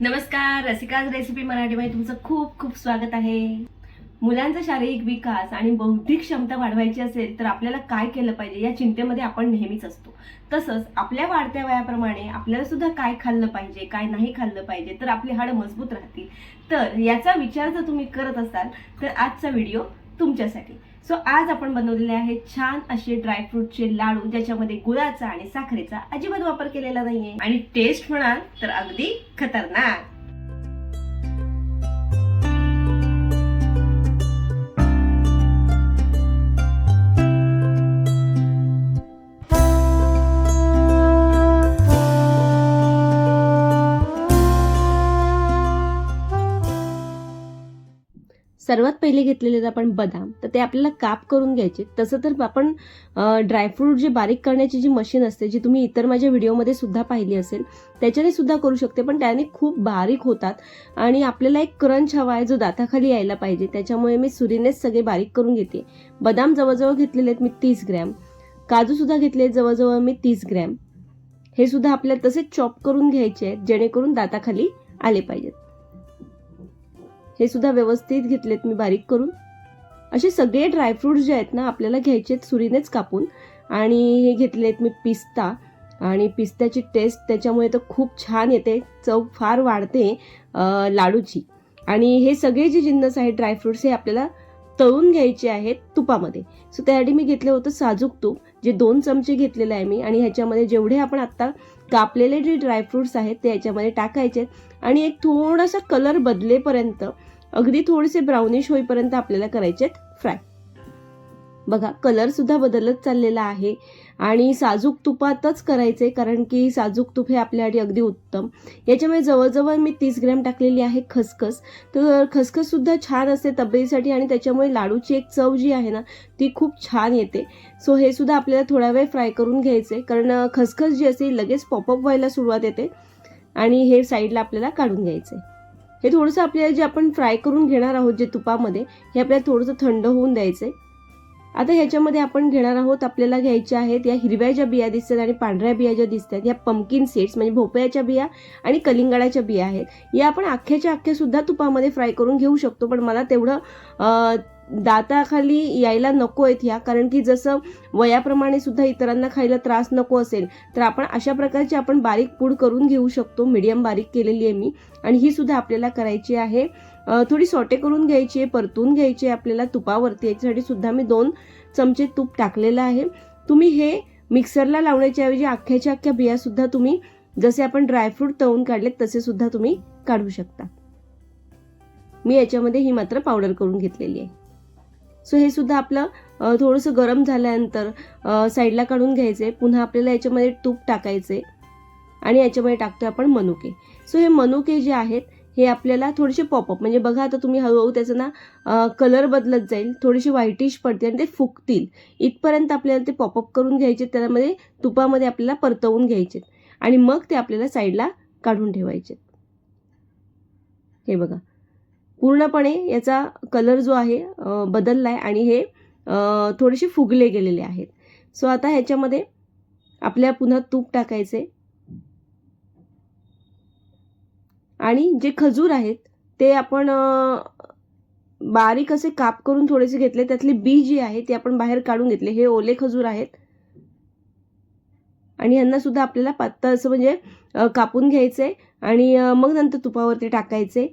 नमस्कार रसिकाज रेसिपी मराठीमध्ये तुमचं खूप खूप स्वागत आहे. मुलांचा शारीरिक विकास आणि बौद्धिक क्षमता वाढवायची असेल तर आपल्याला काय केलं पाहिजे या चिंतेमध्ये आपण नेहमीच असतो. तसंच आपल्या वाढत्या वयाप्रमाणे आपल्याला सुद्धा काय खाल्लं पाहिजे काय नाही खाल्लं पाहिजे तर आपली हाडं मजबूत राहतील. तर याचा विचार जर तुम्ही करत असाल तर आजचा व्हिडिओ तुमच्यासाठी. सो आज आपण बनवलेले आहेत छान असे ड्रायफ्रूटचे लाडू ज्याच्यामध्ये गुळाचा आणि साखरेचा अजिबात वापर केलेला नाहीये. आणि टेस्ट म्हणाल तर अगदी खतरनाक. सर्वात पहिले घेतलेले आहेत आपण बदाम. तर ते आपल्याला काप करून घ्यायचे. तसं तर आपण ड्रायफ्रूट जे बारीक करण्याची जी मशीन असते जी तुम्ही इतर माझ्या व्हिडिओमध्ये सुद्धा पाहिली असेल त्याच्याने सुद्धा करू शकते. पण त्याने खूप बारीक होतात आणि आपल्याला एक क्रंच हवा आहे जो दाताखाली यायला पाहिजे. त्याच्यामुळे मी सुरीनेच सगळे बारीक करून घेते. बदाम जवळजवळ घेतलेले आहेत मी तीस ग्रॅम. काजू सुद्धा घेतले आहेत जवळजवळ मी तीस ग्रॅम. हे सुद्धा आपल्याला तसेच चॉप करून घ्यायचे आहेत जेणेकरून दाताखाली आले पाहिजेत. हे सुद्धा व्यवस्थित घेतलेत मी बारीक करून. असे सगळे ड्रायफ्रुट्स जे आहेत ना आपल्याला घ्यायचे आहेत सुरीनेच कापून. आणि हे घेतलेत मी पिस्ता. आणि पिस्त्याची टेस्ट त्याच्यामुळे तर खूप छान येते. चव फार वाढते लाडूची. आणि हे सगळे जे जिन्नस आहेत ड्रायफ्रुट्स हे आपल्याला तळून घ्यायचे आहेत तुपामध्ये. सो त्यासाठी मी घेतलं होतं साजूक तूप जे दोन चमचे घेतलेलं आहे मी. आणि ह्याच्यामध्ये जेवढे आपण आत्ता कापलेले जे ड्रायफ्रुट्स आहेत ते ह्याच्यामध्ये टाकायचे आहेत. आणि एक थोडासा कलर बदलेपर्यंत अगदी थोडेसे ब्राउनिश होईपर्यंत आपल्याला करायचे आहेत फ्राय बघा कलर सुद्धा बदलत चाललेला आहे आणि साजूक तुपातच करायचे कारण की साजूक तूप हे आपल्यासाठी अगदी उत्तम. याच्यामुळे जवळजवळ मी तीस ग्रॅम टाकलेली आहे खसखस. तर खसखस सुद्धा छान असते तब्येतीसाठी आणि त्याच्यामुळे लाडूची एक चव जी आहे ना ती खूप छान येते. सो हे सुद्धा आपल्याला थोडा वेळ फ्राय करून घ्यायचे कारण खसखस जी असते लगेच पॉपअप व्हायला सुरुवात येते आणि हे साईडला आपल्याला काढून घ्यायचे हे थोडंसं आपल्याला जे आपण फ्राय करून घेणार आहोत जे तुपामध्ये हे आपल्याला थोडंसं थंड होऊन द्यायचं आहे आता ह्याच्यामध्ये आपण घेणार आहोत आपल्याला घ्यायच्या आहेत या हिरव्या ज्या बिया दिसतात आणि पांढऱ्या बिया ज्या दिसतात या पंपकिन सीड्स म्हणजे भोपळ्याच्या बिया आणि कलिंगडाच्या बिया आहेत. या आपण अख्ख्याच्या अख्ख्यासुद्धा तुपामध्ये फ्राय करून घेऊ शकतो पण मला तेवढं दाताखाली यायला नको आहेत ह्या कारण की जसं वयाप्रमाणे सुद्धा इतरांना खायला त्रास नको असेल तर आपण अशा प्रकारची आपण बारीक पूड करून घेऊ शकतो. मीडियम बारीक केलेली आहे मी. आणि ही सुद्धा आपल्याला करायची आहे. थोडी सॉटे करून घ्यायची आहे परतून घ्यायची आहे आपल्याला तुपावरती. याच्यासाठी सुद्धा मी दोन चमचे तूप टाकलेलं आहे. तुम्ही हे मिक्सरला लावण्याच्या ऐवजी अख्ख्याच्या अख्ख्या बिया सुद्धा तुम्ही जसे आपण ड्रायफ्रूट तळून काढलेत तसे सुद्धा तुम्ही काढू शकता. मी याच्यामध्ये ही मात्र पावडर करून घेतलेली आहे. सो हे सुद्धा आपलं थोडंसं गरम झाल्यानंतर साईडला काढून घ्यायचे. पुन्हा आपल्याला याच्यामध्ये तूप टाकायचे. आणि याच्यामध्ये टाकतोय आपण मनुके. सो हे मनुके जे आहेत हे आपल्याला थोडेसे पॉपअप म्हणजे बघा आता तुम्ही हळूहळू त्याचा ना कलर बदलत जाईल. थोडीशी व्हाईटिश पडते आणि ते फुगतील. इथपर्यंत आपल्याला ते पॉपअप करून घ्यायचे. त्यामध्ये तुपामध्ये आपल्याला परतवून घ्यायचे. आणि मग ते आपल्याला साईडला काढून ठेवायचे. हे बघा. पूर्णपणे याचा कलर जो आहे बदलला आहे आणि हे थोडेसे फुगले गेलेले आहेत. सो आता ह्याच्यामध्ये आपल्या पुन्हा तूप टाकायचे. आणि जे खजूर आहेत ते आपण बारीक असे काप करून थोडेसे घेतले. त्यातली बी जी आहे ते आपण बाहेर काढून घेतले. हे ओले खजूर आहेत. आणि यांना सुद्धा आपल्याला पातळ असं म्हणजे कापून घ्यायचे आणि मग नंतर तुपावरती टाकायचे.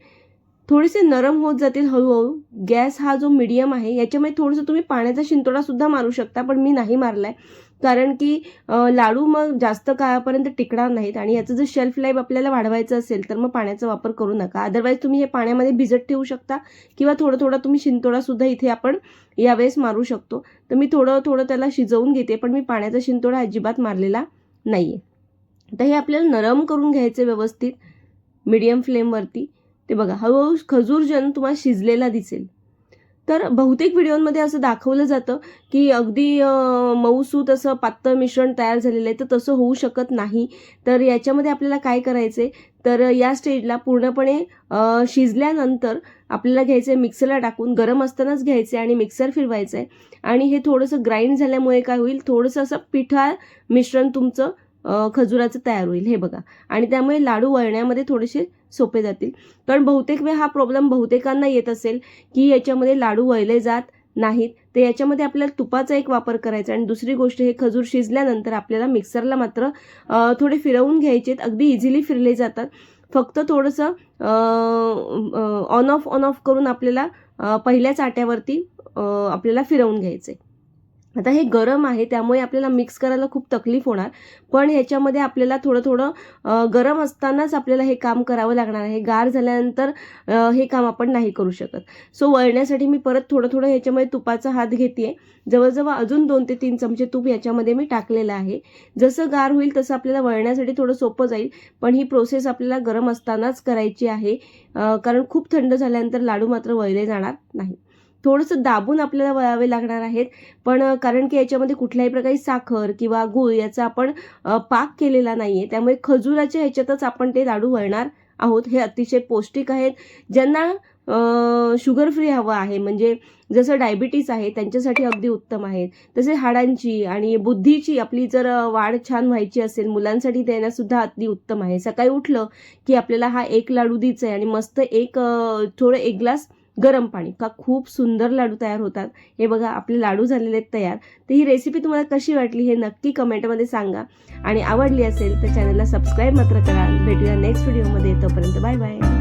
थोडेसे नरम होत जातील हळूहळू. गॅस हा जो मीडियम आहे याच्यामध्ये थोडंसं तुम्ही पाण्याचा शिंतोडा सुद्धा मारू शकता पण मी नाही मारलाय. कारण की लाडू मग जास्त काळापर्यंत टिकणार नाहीत आणि याचं जर शेल्फ लाईफ आपल्याला वाढवायचं असेल तर मग पाण्याचा वापर करू नका. अदरवाईज तुम्ही हे पाण्यामध्ये भिजत ठेवू शकता किंवा थोडं थोडं तुम्ही शिंतोडा सुद्धा इथे आपण यावेळेस मारू शकतो. तर मी थोडं थोडं त्याला शिजवून घेते पण मी पाण्याचा शिंतोडा अजिबात मारलेला नाही आहे तर हे आपल्याला नरम करून घ्यायचे व्यवस्थित मीडियम फ्लेमवरती ते बघा हळूहळू खजूर जन तुम्हाला शिजलेला दिसेल. तर बहुतेक व्हिडिओमध्ये असं दाखवलं जातं की अगदी मऊसूत असं पातळ मिश्रण तयार झालेलं आहे तर तसं होऊ शकत नाही. तर याच्यामध्ये आपल्याला काय करायचे तर या स्टेजला पूर्णपणे शिजल्यानंतर आपल्याला घ्यायचं आहे मिक्सरला टाकून गरम असतानाच घ्यायचे आणि मिक्सर फिरवायचं आहे आणि हे थोडंसं ग्राइंड झाल्यामुळे काय होईल? थोडंसं असं पिठा मिश्रण तुमचं खजुराचं तयार होईल. हे बघा. आणि त्यामुळे लाडू वळण्यामध्ये थोडेसे सोपे जातील. कारण बहुतेक वेळ हा प्रॉब्लेम बहुतेकांना येत असेल की याच्यामध्ये लाडू वळले जात नाहीत. तर याच्यामध्ये आपल्याला तुपाचा एक वापर करायचा आणि दुसरी गोष्ट हे खजूर शिजल्यानंतर आपल्याला मिक्सरला मात्र थोडे फिरवून घ्यायचे अगदी इझिली फिरले जातात. फक्त थोडंसं ऑन ऑफ ऑन ऑफ करून आपल्याला पहिल्याच आट्यावरती आपल्याला फिरवून घ्यायचं आहे आता हे गरम आहे त्यामुळे आपल्याला मिक्स करायला खूप तकलीफ होणार. पण ह्याच्यामध्ये आपल्याला थोडं थोडं गरम असतानाच आपल्याला हे काम करावं लागणार आहे. गार झाल्यानंतर हे काम आपण नाही करू शकत. सो वळण्यासाठी मी परत थोडं थोडं ह्याच्यामध्ये तुपाचा हात घेते जवळजवळ अजून दोन ते तीन चमचे तूप याच्यामध्ये मी टाकलेलं आहे. जसं गार होईल तसं आपल्याला वळण्यासाठी थोडं सोपं जाईल. पण ही प्रोसेस आपल्याला गरम असतानाच करायची आहे. कारण खूप थंड झाल्यानंतर लाडू मात्र वळले जाणार नाही. थोडंसं दाबून आपल्याला वळावे लागणार आहेत. पण कारण की याच्यामध्ये कुठल्याही प्रकारची साखर किंवा गूळ याचा आपण पाक केलेला नाही आहे त्यामुळे खजुराच्या ह्याच्यातच आपण ते लाडू वळणार आहोत. हे अतिशय पौष्टिक आहेत. ज्यांना शुगर फ्री हवं आहे म्हणजे जसं डायबिटीस आहे त्यांच्यासाठी अगदी उत्तम आहेत. तसे हाडांची आणि बुद्धीची आपली जर वाढ छान व्हायची असेल मुलांसाठी देण्यासुद्धा अगदी उत्तम आहे. सकाळी उठलं की आपल्याला हा एक लाडू द्यायचा आहे आणि मस्त एक थोडं एक ग्लास गरम पाणी. का खूप सुंदर लाडू तयार होतात. हे बघा आपले लाडू झालेले आहेत तयार. तर ही रेसिपी तुम्हाला कशी वाटली हे नक्की कमेंटमध्ये सांगा. आणि आवडली असेल तर चॅनलला सबस्क्राईब मात्र करा. भेटूया नेक्स्ट व्हिडिओमध्ये तोपर्यंत बाय बाय